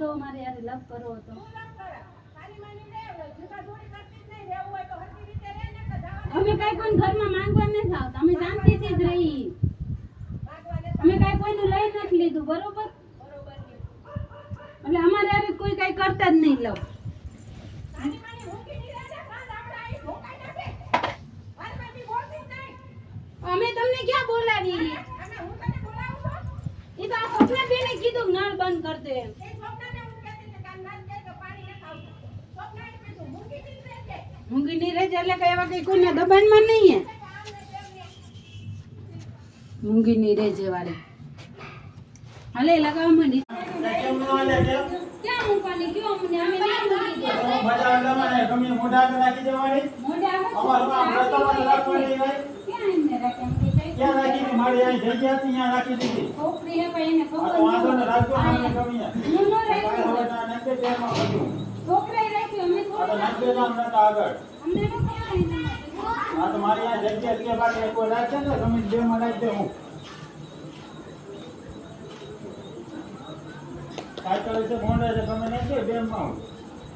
તો મારે યાર લવ કરવો હતો. અમે કાંઈ કોઈ ઘરમાં માંગવા નથી આવતા અમે શાંતિથી જ રહી અમે કાંઈ કોઈનું લઈ નથી લીધું બરોબર? એટલે અમારે આવી કોઈ કાંઈ કરતા જ નહીં લવ. અમે તમને ક્યાં બોલાવી એ તો આ સ્વપ્ના બેને કીધું નળ બંધ કર દે એમ મૂંગી નહીં રહે એટલે કઈ એવા કઈ કોઈના દબાણમાં નહીં હે નહીં રહે જે વાળી હાલે લગાવવા માંડી ક્યાં મૂકવાની કયો અમને અમે ના મૂકી દે મોઢે આવે તો ક્યાં એમને રાખે કઈ છોકરી હે પણ એને ખબર નથી. હું ન રાખ્યું. છોકરાએ રાખ્યું અમે થોડું અમને ન ખબર એના માટે. મારી આ જગ્યા કે બાકી કોઈ રાખશે ને તમે બે માં દે હું. સાયકલ છે મોડે છે તમે નથી બે માં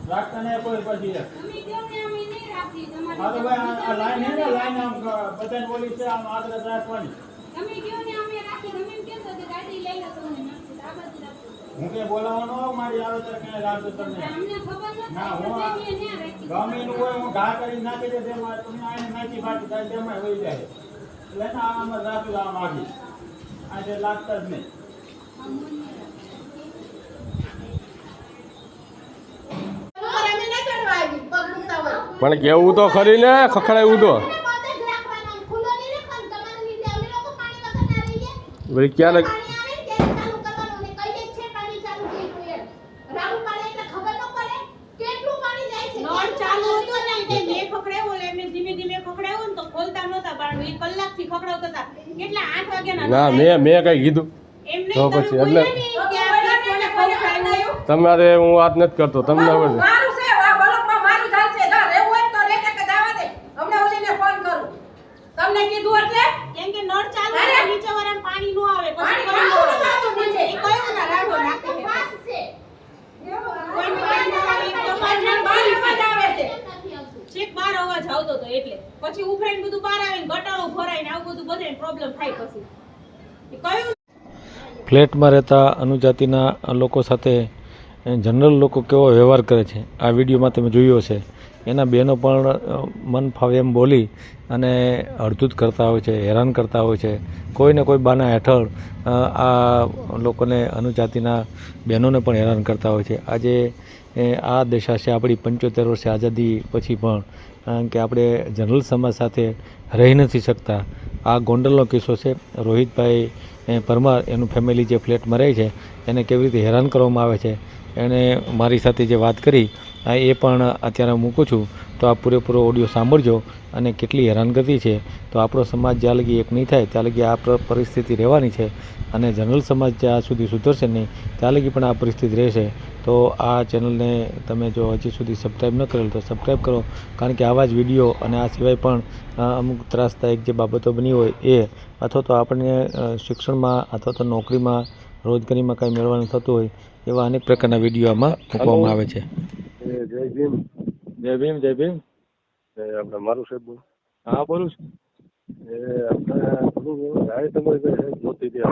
રાખતા ને કોઈ પછી નહીં રાખી તમારી હા તો ભાઈ આ- આ લાઈન હે ને લાઈન આમ બધાને બોલી છે આમ આગળ રાખવાની. તમે કહો ને અમે રાખી તમે એમ કહેશો ગાડી લઈ લો તો આ બાજુ રાખો. હું કે બોલાવવાનો હોઉં, મારી આવે ત્યારે ક્યાંય રાખજો તમને. અમને ખબર નથી ના હું રાખી. ગમે એનું હોય હું ઘા કરી નાખી દે તેમાં તમને આને નાખી બાકી થાય તેમાં હોઈ જાય. એટલે ને આમાં રાખજો આમ આવી આજે લાગતા જ નહીં. પણ કેવું તો ખરી ને ખખડાયું તો. ક્યાં લગ- નળ ચાલુ હતો ને એટલે મેં ખખડાવ્યો એટલે એમને ધીમે ધીમે ખખડાવ્યો ને તો ખોલતા નહોતા બાળકો એક કલાકથી ખખડાવતા હતા કેટલા આઠ વાગ્યાના ના નળ મેં મેં કઈ કીધું એમને તો તમે પછી બોલ્યા એટલે- નહીં કે આ કોને ખવડાવ્યું? તમારે હું વાત નથી કરતો તમને ખબર છે મારું છે આ બળદમાં મારું થાય છે જો રહેવું હોય તો રહેજે કે જવા દે હમણાં ઓલીને ફોન કરું તમને કીધું એટલે કેમ કે નળ ચાલુ અરે! હોય, નીચે વાળાને પાણી ન આવે પછી પાણી કયું રાડું આવે? રાડું નીચે. એ કયું ના રાડો નાખે છે? કોઈ પાણી મેં મેં એક તમારે તો પછી એટલે તમારે હું છે નથી કરતો તમને અવાજ આવતો. હતો એટલે. પછી ઉફરાઈને બધું બહાર આવીને ગટારો ભરાઈને આવું બધું બધાને પ્રોબ્લેમ થાય પછી. ફ્લેટમાં રહેતા અનુજાતિના લોકો સાથે જનરલ લોકો કેવો વ્યવહાર કરે છે? આ વિડીયોમાં તમે જોયો છે એના બહેનો પણ મન ફાવે એમ બોલી અને અડધૂત કરતા હોય છે, હેરાન કરતા હોય છે. કોઈને કોઈ બાના હેઠળ આ લોકોને, અનુજાતિના બહેનોને પણ હેરાન કરતા હોય છે. આજે આ દિશા છે, આપણી પંચોતેર વર્ષે આઝાદી પછી પણ, કારણ કે આપણે જનરલ સમાજ સાથે રહી નથી શકતા. આ ગોંડલનો કિસ્સો છે. રોહિતભાઈ પરમાર, એનું ફેમિલી જે ફ્લેટમાં રહે છે, એને કેવી રીતે હેરાન કરવામાં આવે છે, એણે મારી સાથે જે વાત કરી એ પણ અત્યારે મૂકું છું. તો આ પૂરેપૂરો ઓડિયો સાંભળજો અને કેટલી હેરાનગતિ છે. તો આપણો સમાજ જ્યાં લગી એક નહીં થાય, ત્યાં લગી આ પરિસ્થિતિ રહેવાની છે અને જનરલ સમાજ જ્યાં સુધી સુધરશે નહીં, ત્યાં લગી પણ આ પરિસ્થિતિ રહેશે. તો આ ચેનલને તમે જો હજી સુધી સબસ્ક્રાઈબ ન કરેલ તો સબસ્ક્રાઈબ કરો કારણ કે આવા જ વીડિયો અને આ સિવાય પણ અમુક ત્રાસદાયક જે બાબતો બની હોય એ અથવા તો આપણને શિક્ષણમાં અથવા તો નોકરીમાં રોજગારીમાં કંઈ મેળવવાનું થતું હોય એવા અનેક પ્રકારના વીડિયો આમાં મૂકવામાં આવે છે જય ભીમ જય ભીમ જય ભીમ આપણે મારું સાહેબ બોલ હા બોલું છું એ આપણે થોડું રાય તમારી જોતી હતી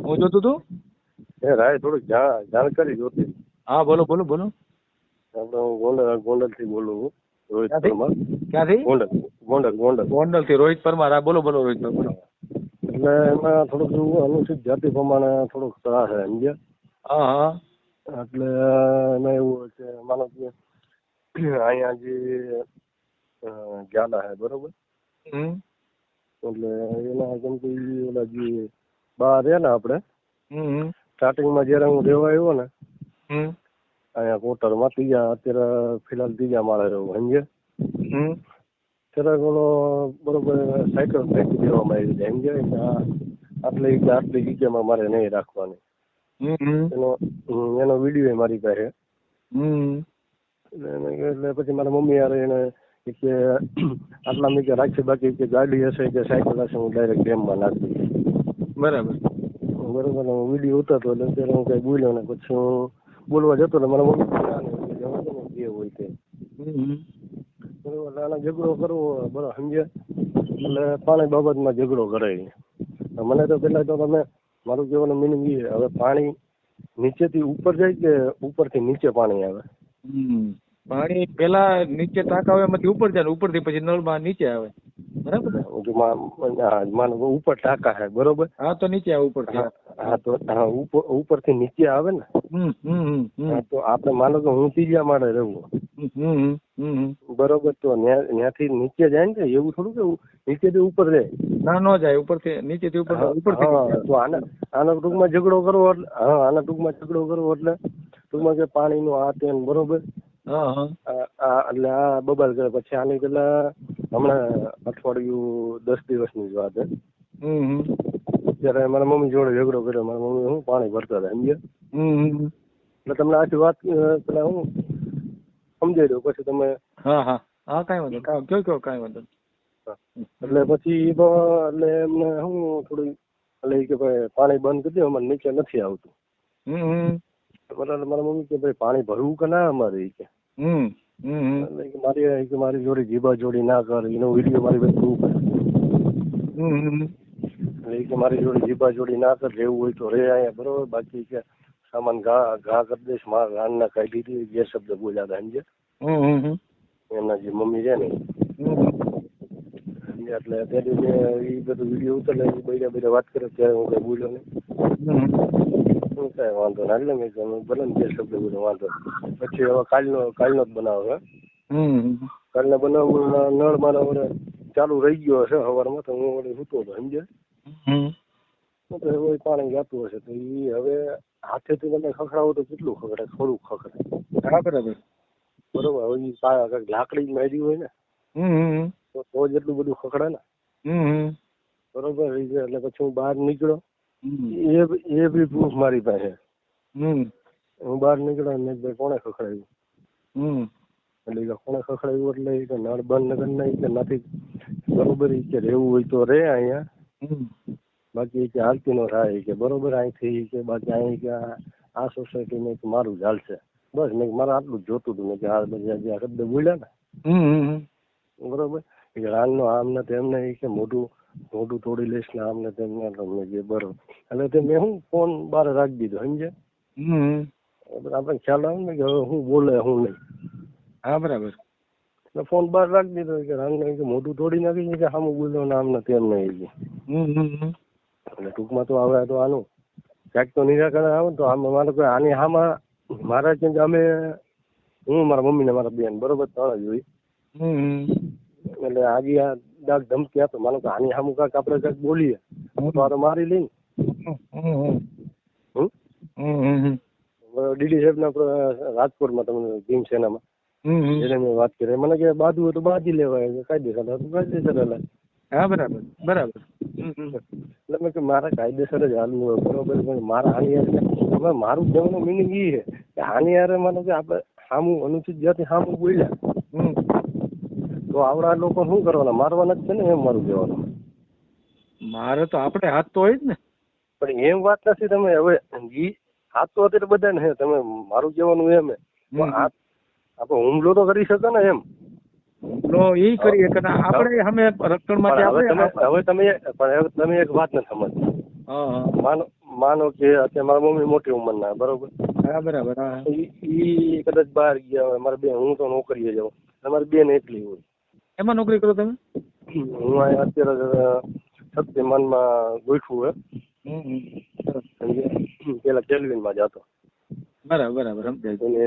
હું જોતું તું એ રાય થોડીક જાણકારી જોતી. હા બોલો બોલો બોલો. આપણે હું ગોંડલથી બોલું છું રોહિત? પરમાર. ક્યાંથી? ગોંડલ ગોંડલ ગોંડલ. ગોંડલથી રોહિત પરમાર. હા બોલો બોલો રોહિત બોલો એટલે એમાં થોડુંક એવું અનુસૂચિત જાતિ પ્રમાણે થોડુંક ત્રાસ છે સમજ્યા હા હા. એટલે એમાં એવું હોય છે માનો કે અહીંયા જે ગ્યાલા હે બરોબર? એટલે એના કેમ કે ઓલા જે બહાર રહે ને આપણે હમ. સ્ટાર્ટિંગમાં જ્યારે હું રહેવા આવ્યો ને હમ. અહીંયા કોટરમાં ત્રીજા અત્યારે ફિલહાલ ત્રીજા માળે રહું સમજે હમ. ત્યારે ઓલો બરોબર સાયકલ ફેંકી દેવામાં આવી છે સમજે આટલી આટલી જગ્યામાં મારે નહીં રાખવાની. એનો હમ, એનો વીડિયો મારી પાસે. એટલે પછી મારા મમ્મી યાર એને કે આટલા મીકે રાખશે બાકી કે ગાડી હશે કે સાયકલ હશે હું ડાયરેક્ટ ડેમમાં નાખી બરાબર. બરોબર હું વીડિયો ઉતારતો એટલે અત્યારે હું કઈ બોલ્યો ને પછી હું બોલવા જતો ને મારા મમ્મી જવા દે ને જે હોય તે. બરોબર એટલે ઝઘડો કરવો બરાબર સમજ્યા? એટલે પાણી બાબતમાં ઝઘડો કરે મને તો પેલા તો તમે મારું કહેવાનું મિનિંગ એ હવે પાણી નીચેથી ઉપર જાય કે ઉપરથી નીચે પાણી આવે? પાણી પેલા નીચે ટાંકા આવે એમાંથી ઉપર જાય ને ઉપરથી પછી નળમાં નીચે આવે. બરાબર માનો ઉપર ટાંકા હે બરોબર? હા તો નીચે આવે ઉપરથી હા તો હા ઉપરથી નીચે આવે ને? તો આપણે માનો કે હું ત્રીજા માળે રહું બરોબર તો ત્યાંથી નીચે જાય ને એવું થોડું કે નીચેથી ઉપર જાય? ના ન જાય ઉપરથી નીચે થી ઉપર ઉપર તો આના આના ટૂંકમાં ઝઘડો કરવો એટલે હા આના ટૂંકમાં ઝઘડો કરવો એટલે ટૂંકમાં કે પાણીનું આ તે બરોબર? એટલે આ બબાલ કરે પછી આની પેલા હમણાં અઠવાડિયું દસ દિવસની જ વાત છે ત્યારે મારા મમ્મી જોડે ઝઘડો કર્યો મારા મમ્મી હું પાણી ભરતા હતા સમજ્યા? એટલે તમને આખી વાત પેલા હું સમજાઈ દઉં પછી તમે હા હા. હા કાંઈ વાંધો. કાંઈ કયો કયો કાંઈ વાંધો એટલે પછી એટલે એમને હું થોડી એટલે કે ભાઈ પાણી બંધ કરી દો અમારે નીચે નથી આવતું. બરાબર મારા મમ્મી કે ભાઈ પાણી ભરવું કે ના અમારે કે? હમ. મારી ઈ કે મારી જોડે જીબા જોડી ના કર એનો વીડિયો મારી પાસે proof છે હમ હમ એટલે ઈ કે મારી જોડે જીબા જોડી ના કર રહેવું હોય તો રે અહીંયા બરોબર બાકી કે સામાન ઘા ઘા કરી દઈશ મારા રાનના કાઢી દીધી જે શબ્દ બોલ્યા હતા સમજે હમ હમ હમ એમના જે મમ્મી છે ને હમ સમજ્યા? એટલે ત્યારે મેં ઈ બધું વીડિયો ઉતરે એ બધા બધા વાત કરે ત્યારે હું કઈ બોલ્યો નહીં હું કાંઈ વાંધો ના એટલે મેં કીધું ભલે ને જે શબ્દ બધો વાંધો નહીં. પછી હવે કાલનો કાલનો જ બનાવો હે કાલનો કાલના નળ મારા વડે ચાલુ રહી ગયો હશે સવારમાં તો હું વડે સૂતો હતો સમજે તો હવે પાણી જતું હશે તો એ હવે હાથેથી તમે ખખડાવો તો કેટલું ખખડે થોડું ખખડે હા બરાબર બરોબર હવે પા- લાકડી મારી હોય ને તો જ એટલું બધું ખખડે ને. બરોબર એટલે પછી હું બહાર નીકળ્યો. એ એ બી પ્રૂફ મારી પાસે. હમ. હું બહાર નીકળ્યો ને ભાઈ કોણે ખખડાવ્યું? હમ. એટલે કે કોણે ખખડાવ્યું એટલે કે નળ બંધ કરી નાખી કે નથી બરોબર કે રહેવું હોય તો રે અહીંયા. બાકી કે હાલતી નો થાય કે બરોબર અહીંથી કે બાકી અહીં કે આ- સોસાયટી ને મારું જ હાલશે બસ મેં મારે આટલું જ જોતું હતું મેં કે આ બધા જે આ શબ્દ બોલ્યા ને. હમ બરોબર? કે રાનનો આમ ને તેમ ને કે મોઢું મોઢું તોડી લઈશ ને આમ ને તેમ ને તમને જે બરોબર એટલે તે મેં હું ફોન બહાર રાખી દીધો સમજે હમ. આપણે ખ્યાલ આવે ને કે હવે હું બોલે હું નહીં. હા બરાબર. એટલે ફોન બહાર રાખી દીધો કે રાનને કે મોઢું તોડી નાખી કે સામું બોલ્યો ને આમ ને તેમ નહીં એટલે ટૂંકમાં તો હવે તો આનું ક્યાંક તો નિરાકરણ આવે તો આમ મારે કોઈ આની હામાં મારા કેમ કે અમે હું મારા મમ્મી ને મારા બેન બરોબર ત્રણ જ હોય એટલે આજે આ ડાક ધમકી આપે માનો કે આની સામું કાંઈક આપણે કાંઈક બોલીએ તો આ તો મારી લઈને હમ હમ હમ હમ ડીડી સાહેબના આપણે રાજકોટમાં તમને ભીમ સેનામાં હમ એને મેં વાત કરી મને કે બાંધવું હોય તો બાંધી લેવાય કે કાયદેસર હોય તો કાયદેસર હાલે હા બરાબર બરાબર હમ હમ એટલે મેં કે મારે કાયદેસર જ હાલવું હોય બરોબર પણ મારા આની હારે હવે મારું કહેવાનું મિનિંગ એ છે કે આની હારે માનો કે આપણે સામું અનુચિત જાતિ સામું બોલ્યા હમ તો આવડા લોકો શું કરવાના? મારવાના જ છે ને એમ મારું કહેવાનું. મારે તો આપણે હાથ તો હોય જ ને. પણ એમ વાત નથી તમે હવે ઈ હાથ તો અત્યારે બધાને હે તમે મારું કહેવાનું એમ હે હાથ આપણે હુમલો તો કરી શકે ને એમ. લો એ કરીએ કે આપણે અમે રક્ષણ માટે હવે આપણે તમે હવે તમે પણ તમે એક વાત ન હા માનો માનો કે અત્યારે મારા મમ્મી મોટી ઉંમરના બરોબર? બરાબર ઈ કદાચ બહાર ગયા હોય મારા બેન હું તો નોકરીએ જાઉં. તમારી બેન એકલી હોય. એમાં નોકરી કરો તમે? હું અહીંયા અત્યારે શક્તિમાનમાં ગોઠવું હે? પેલા કેલ્વિનમાં જતો. બરાબર બરાબર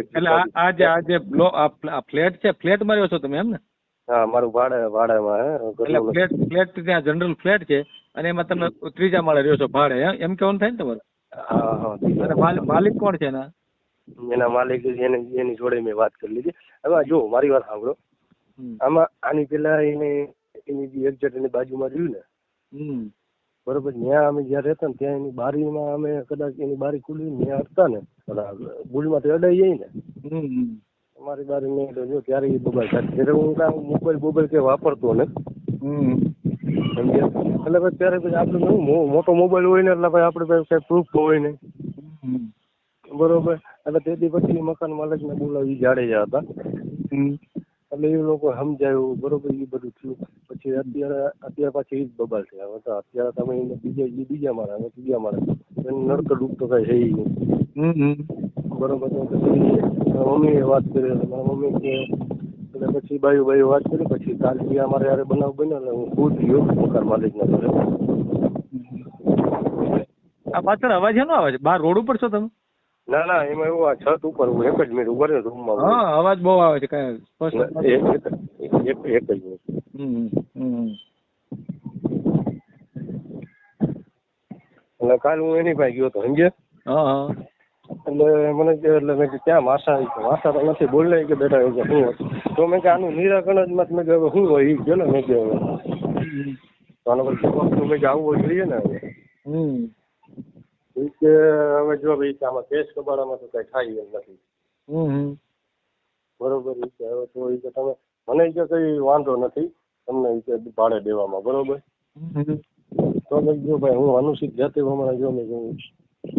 એટલે આ જે આ જે આ ફ્લેટ છે ફ્લેટમાં રહ્યો છો તમે એમ ને? હા મારું ભાડે ભાડામાં હે એટલે ફ્લેટ ફ્લેટ ત્યાં જનરલ ફ્લેટ છે અને એમાં તમે ત્રીજા માળે રહ્યો છો ભાડે એમ- એમ કેવાનું થાય ને તમારે? હા હા. અને માલિક કોણ છે એના? એના માલિક એની એની જોડે મેં વાત કરી લીધી. હવે જો મારી વાત સાંભળો. આમાં આની પેલા એને એની જે એક્ઝેટ એની બાજુમાં રહ્યું ને બરોબર ત્યાં અમે જ્યાં રહેતા ને ત્યાં એની બારીમાં અમે કદાચ એની બારી ખુલી ત્યાં હતા ને ભૂલમાં તો અડાઈ જાય ને. અમારી બારી મેં તો જો ત્યારે એ મોબાઈલ થાય. ત્યારે હું કાંઈ મોબાઈલ મોબાઈલ કે વાપરતો ને એટલે પછી ત્યારે પછી આપણે મોટો મોબાઈલ હોય ને એટલે ભાઈ આપણે કઈ પ્રૂફ હોય ને બરોબર એટલે તેથી પછી મકાન માલિકને બોલાવી જાડેજા હતા. એટલે એ લોકો સમજાયું બરોબર એ બધું થયું. પછી અત્યારે અત્યારે પાછી એ જ બબાલ છે. હવે તો અત્યારે તમે એને બીજા બીજા મારા અમે ત્રીજા મારા એને નડક ડૂબ તો કઈ છે નહીં બરોબર તો પછી મમ્મીએ વાત કરી મારા મમ્મી કે એટલે પછી બાયું બાયું વાત કરી પછી કાલ બી અમારે યારે બનાવ બન્યો એટલે હું ખુદ ગયો મકાન માલિકના ઘરે. આ પાછળ અવાજ એનો આવે છે? બહાર રોડ ઉપર છો તમે? ના ના એમાં એવું આ છત ઉપર હું એક જ મિનિટ ઊભો રહ્યો રૂમમાં. હા અવાજ બહુ આવે છે કઈ સ્પષ્ટ એક એક જ મિનિટ. એટલે કાલ હું એની પાસે ગયો તો સમજે હા એટલે મને એટલે મેં ત્યાં માસા માસા તો નથી બોલે કે બેટા એવું કે શું હોય તો મેં કે આનું નિરાકરણ જ મત મેં કે હવે શું હોય? એ ગયો ને મેં કે હવે. તો આનો પછી મેં કે આવું જોઈએ ને હવે. હમ. ઈ કે હવે જો ભાઈ કે આમાં કેસ કબાડામાં તો કઈ થાય એમ નથી. હમ. બરોબર ઈ કે હવે તો ઈ કે તમે મને ઈ કે કઈ વાંધો નથી તમને ઈ કે ભાડે દેવામાં બરોબર? તો મેં જો ભાઈ હું અનુસૂચિત જાતિ પ્રમાણે જો મેં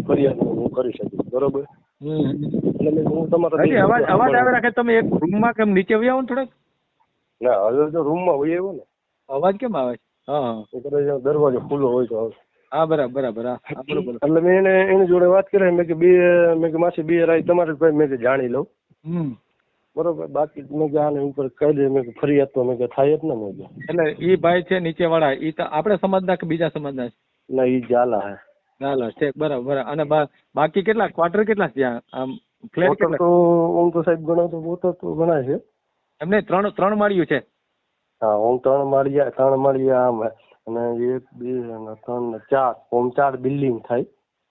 ફરિયાદ હું કરી શકીશ બરોબર? એટલે મેં હું તમારા અવાજ અવાજ આવે રાખે તમે એક રૂમમાં કેમ નીચે વ્યાવો ને થોડાક? ના હવે જો રૂમમાં હોય એવું ને. અવાજ કેમ આવે? છે હા હા. એ કદાચ દરવાજો ખુલ્લો હોય તો હા બરાબર બરાબર. હા હા, બરોબર એટલે મેં એને એની જોડે વાત કરી મેં કે બે મેં કે માસી બે રાય તમારે ભાઈ મેં કે જાણી લઉં. હમ. બરોબર બાકી મેં કે આને ઉપર કહી દે. મેં કે ફરિયાદ તો મેં કે થાય જ ને મેં કે એટલે ઈ ભાઈ છે નીચે વાળા ઈ તો આપણે સમાજના કે બીજા સમાજના છે? ના ઈ જાલા હે. ચાલો છે બરાબર બરાબર. અને બાકી કેટલા ક્વાર્ટર કેટલા છે આમ ફ્લેટ તો ઓમ તો સાહેબ ગણો તો પોતો તો ગણાય છે. એમને ત્રણ ત્રણ માળિયું છે? હા ઓમ ત્રણ માળિયા ત્રણ માળિયા આમ. અને એક બે અને ત્રણ ને ચાર ઓમ ચાર બિલ્ડિંગ થાય.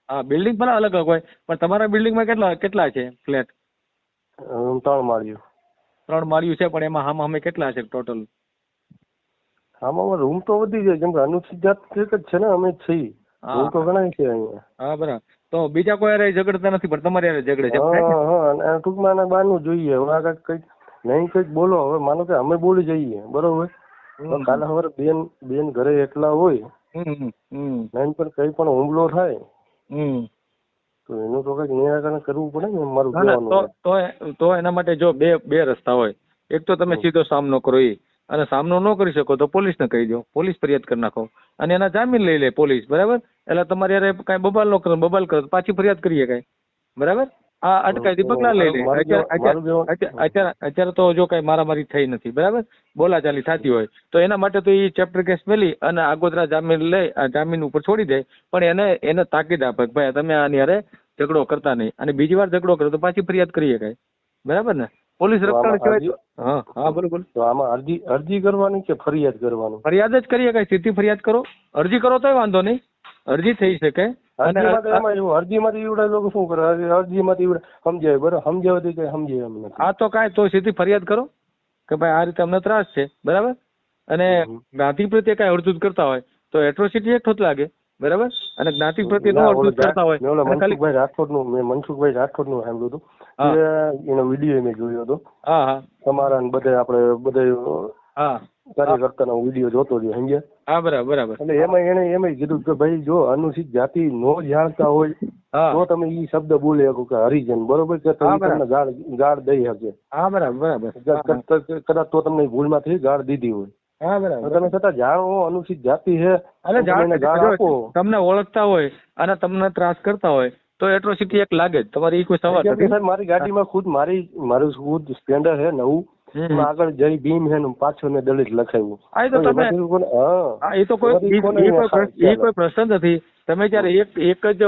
હા બિલ્ડિંગ પણ અલગ અલગ હોય પણ તમારા બિલ્ડિંગમાં કેટલા કેટલા છે ફ્લેટ ત્રણ માળિયું. ત્રણ માળિયું છે પણ એમાં હામ હામે કેટલા છે ટોટલ આમાં રૂમ તો વધી જાય કેમ કે અનુસૂચિત જાતિ જ છે ને અમે છીએ. રૂમ તો ઘણા છે અહીંયા. હા બરાબર. તો બીજા કોઈ અરે ઝઘડતા નથી પણ તમારી અરે ઝઘડે છે હા હા ટૂંકમાં બહારનું જોઈએ. હવે આ કંઈક કંઈક નહીં કંઈક બોલો હવે માનો કે અમે બોલી જઈએ બરોબર? તો કાલે સવારે બેન બેન ઘરે એકલા હોય બેન પર કઈ પણ હુમલો થાય તો એનું તો કંઈક નિરાકરણ કરવું પડે ને મારું ના ના તો તો એના માટે જો બે બે રસ્તા હોય. એક તો તમે સીધો સામનો કરો એ અને સામનો ન કરી શકો તો પોલીસને કહી દો. પોલીસ ફરિયાદ કરી નાખો. અને એના જામીન લઈ લે પોલીસ બરાબર? એટલે તમારે યારે કાંઈ બબાલ ન કરો બબાલ કરો પાછી ફરિયાદ કરીએ કાંઈ. બરાબર? આ અટકાય પગલાં લઈ લે. અત્યારે તો જો કઈ મારામારી થઈ નથી બરાબર? બોલાચાલી થતી હોય. તો એના માટે તો એ ચેપ્ટર કેસ મેલી અને આગોતરા જામીન લઈ જામીન ઉપર છોડી દે. પણ એને એને તાકીદ આપે કે ભાઈ તમે આની હારે ઝઘડો કરતા નહીં. અને બીજી વાર ઝઘડો કરો તો પાછી ફરિયાદ કરીએ કઈ. બરાબર ને? પોલીસ રક્ષણ સિવાય હા હા બોલો બોલો. તો આમાં અરજી અરજી કરવાની કે ફરિયાદ કરવાનું? ફરિયાદ જ કરીએ કઈ? સીધી ફરિયાદ કરો. અરજી કરો તોય વાંધો નહીં. અરજી થઈ શકે. અરજીમાં તો એમાં એવું અરજીમાંથી ઈવડા લોકો શું કરે? અરજી- અરજીમાંથી ઈવડા સમજાય બરાબર? સમજાવતી કઈ સમજાય એમ નથી. આ તો કાંઈ તો સીધી ફરિયાદ કરો કે ભાઈ આ રીતે અમને ત્રાસ છે બરાબર? અને જ્ઞાતિ પ્રત્યે કાંઈ અડધૂત કરતા હોય તો એટ્રોસિટી એક્ટ જ લાગે બરાબર? અને જ્ઞાતિ પ્રત્યે નો અડધૂત કરતા હોય મનસુખભાઈ રાઠોડનું મેં મનસુખભાઈ રાઠોડનું સાંભળ્યું હતું. એનો વીડિયો મેં જોયો હતો. હા હા. તમારા બધે આપણે બધે હા. કાર્યકર્તાનો વીડિયો જોતો રહ્યો સમજ્યા? હા બરાબર બરાબર. એટલે એમાં એને એમ કીધું કે ભાઈ જો અનુસૂચિત જાતિ નો જાણતા હોય તો તમે ઈ શબ્દ બોલી શકો કે હરિજન બરોબર કે તમે તમને ગાળ ગાળ દઈ શકે હા બરાબર બરાબર. કદાચ તો તમને ભૂલમાં થી ગાળ દીધી હોય. હા બરાબર. તમે છતાં જાણો અનુસૂચિત જાતિ છે તમને ઓળખતા હોય અને તમને ત્રાસ કરતા હોય તો એટ્રોસિટી એક લાગે જ. તમારી કોઈ સવાલ નથી. મારી ગાડીમાં ખુદ મારી મારું ખુદ સ્પ્લેન્ડર છે નવું. આગળ જય ભીમ છે ને પાછળ મેં દલિત લખાયું આ તો તમે- હા. હા એ તો કોઈ કોઈ પ્રશ્ન- નથી. તમે જયારે એક એક જ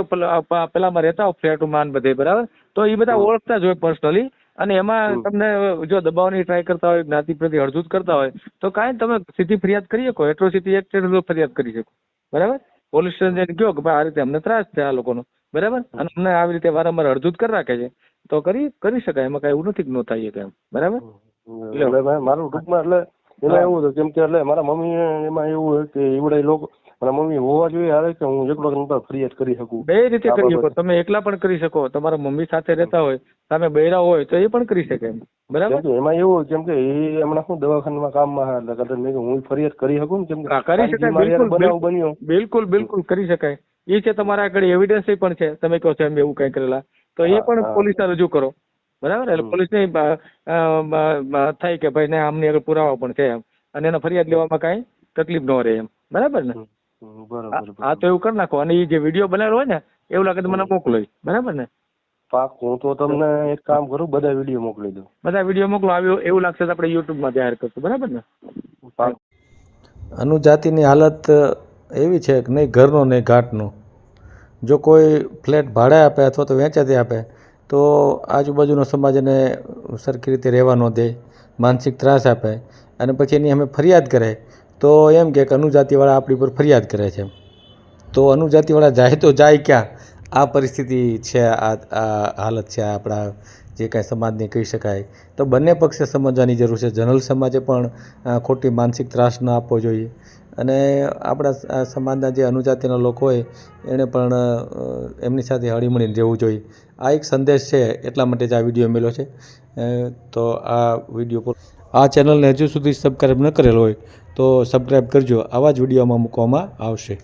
પેલામાં રહેતા હો ફ્લેટમાં ને બધે બરાબર? તો એ બધા ઓળખતા જ હોય પર્સનલી અને એમાં તમને જો દબાવવાની ટ્રાય કરતા હોય જ્ઞાતિ પ્રતિ અડધૂત કરતા હોય તો કાંઈ તમે સીધી ફરિયાદ કરી શકો. એટ્રોસિટી એક્ટ હેઠળ ફરિયાદ કરી શકો. બરાબર? પોલીસ સ્ટેશન જઈને કહો કે ભાઈ આ રીતે અમને ત્રાસ છે આ લોકોનો. બરાબર? અને અમને આવી રીતે વારંવાર અડધૂત કરી રાખે છે. તો કરી કરી શકાય. એમાં કાંઈ એવું નથી ન થાય કે એમ બરાબર? એટલે મારું ટૂંકમાં એટલે એમાં એવું હતું કેમ કે એટલે મારા મમ્મી એમાં એવું કે એવડા લોકો મારા મમ્મી હોવા જોઈએ હારે કે હું એકલો ફરિયાદ કરી શકું. બે રીતે કરી શકો તમે એકલા પણ કરી શકો. તમારા મમ્મી સાથે રહેતા હોય સામે બૈરા હોય તો એ પણ કરી શકે બરાબર? એમાં એવું કેમ કે એ હમણાં શું દવાખાનામાં કામમાં હા એટલે કદાચ મેં હું ફરિયાદ કરી શકું કેમ કે કરી શકાય બિલકુલ બનાવ બિલકુલ. બન્યો. બિલકુલ બિલકુલ કરી શકાય. એ છે તમારા આગળ એવિડન્સ પણ છે. તમે કહો છો એમ એવું કઈ કરેલા. તો એ પણ. પોલીસને રજૂ કરો. બરાબર? એટલે. પોલીસને થાય કે ભાઈ ને આમની આગળ પુરાવા પણ છે એમ. અને એને ફરિયાદ લેવામાં કાંઈ તકલીફ ન રહે એમ. બરાબર ને? હા તો એવું કરી નાખો. અને એ જે વીડિયો બનાવ્યો હોય ને એવું લાગે તો મને મોકલો બરાબર ને? પાક હું તો તમને એક કામ કરું બધા વીડિયો મોકલી દઉં. બધા વીડિયો મોકલો. આવ્યો એવું લાગશે તો આપણે યુટ્યુબમાં જાહેર કરશું. બરાબર ને? પાક. અનુજાતિની હાલત એવી છે કે નહીં ઘરનો નહીં ઘાટનો. જો કોઈ ફ્લેટ ભાડે આપે અથવા તો વેચાતી આપે તો આજુબાજુનો સમાજ એને સરખી રીતે રહેવા ન દે, માનસિક ત્રાસ આપે અને પછી એની અમે ફરિયાદ કરે, તો એમ કે અનુજાતિવાળા આપણી પર ફરિયાદ કરે છે તો અનુજાતિવાળા જાય તો જાય ક્યાં? આ પરિસ્થિતિ છે, આ આ હાલત છે આપણા જે કાંઈ સમાજને કહી શકાય. તો બંને પક્ષે સમજવાની જરૂર છે. જનરલ સમાજે પણ ખોટી માનસિક ત્રાસ ન આપવો જોઈએ. અને આપણા સમાજના જે અનુજાતિના લોકો હોય, એણે પણ એમની સાથે હળીમળીને રહેવું જોઈએ. આ એક સંદેશ છે એટલા માટે જ આ વીડિયો મેળ્યો છે. તો આ વીડિયો પર આ ચેનલને હજુ સુધી સબસ્ક્રાઈબ ન કરેલો હોય તો સબસ્ક્રાઈબ કરજો. આવા જ વિડીયોમાં મૂકવામાં આવશે.